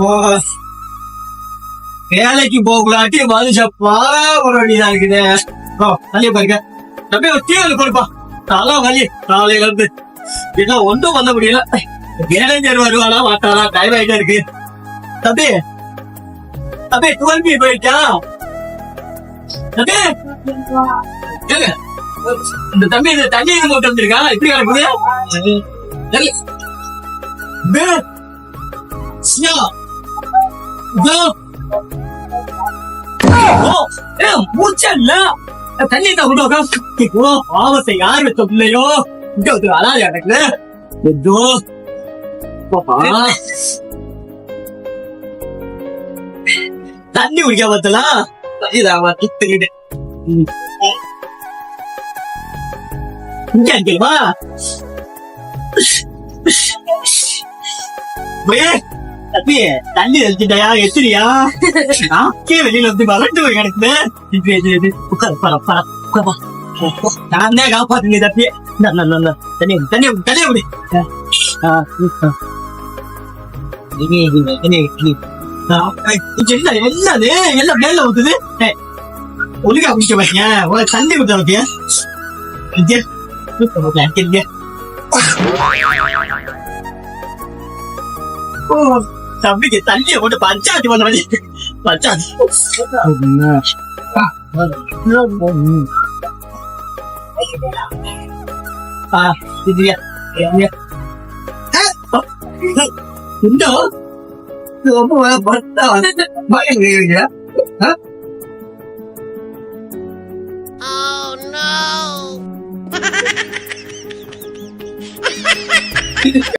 ஓ. வேலைக்கு போகலாட்டி மனுஷ பாரா ஒரு வேண்டியதா இருக்குது. ஓ தள்ளி பாருங்க அப்படியே ஒரு கொடுப்பா. தலை வலி காலையில இருந்து என்ன ஒன்றும் பண்ண முடியல. வேலைஞர் வருவானா மாட்டானா டைம் ஆயிட்டே இருக்கு. தம்பி தம்பி துவங்கி போயிட்டா தம்பி இந்த தம்பி இந்த தண்ணி போட்டு வந்திருக்கா? இப்படி கிடக்குது? தள்ளி. பே. சியா. ஏ, தண்ணி தான் இப்போ பாவத்தை யார் பிள்ளையோ இங்க வந்து எனக்கு எதோ தண்ணி குடிக்க பார்த்தலா இதாவா இங்க தம்பி தண்ணி தெளிச்சுட்டாயா? எத்திரியா? நாக்கே வெளியில வந்து வளர்ந்து போய் கிடக்குது. உட்கார் பர பர உட்கார். நான் தான் தப்பி. இந்தா, இந்தா, இந்தா. தண்ணி தண்ணி தண்ணி என்ன என்னது எல்லாம் மேல ஊத்துது. ஒழுங்கா குடிக்க உனக்கு தண்ணி கொடுத்த தம்பிக்கு தண்ணியை போட்டு பஞ்சாயத்து பண்ண வழி பஞ்சாயத்து ஆ இதுயா இதுயா இந்த ரொம்ப பத்தா பயங்க Oh no!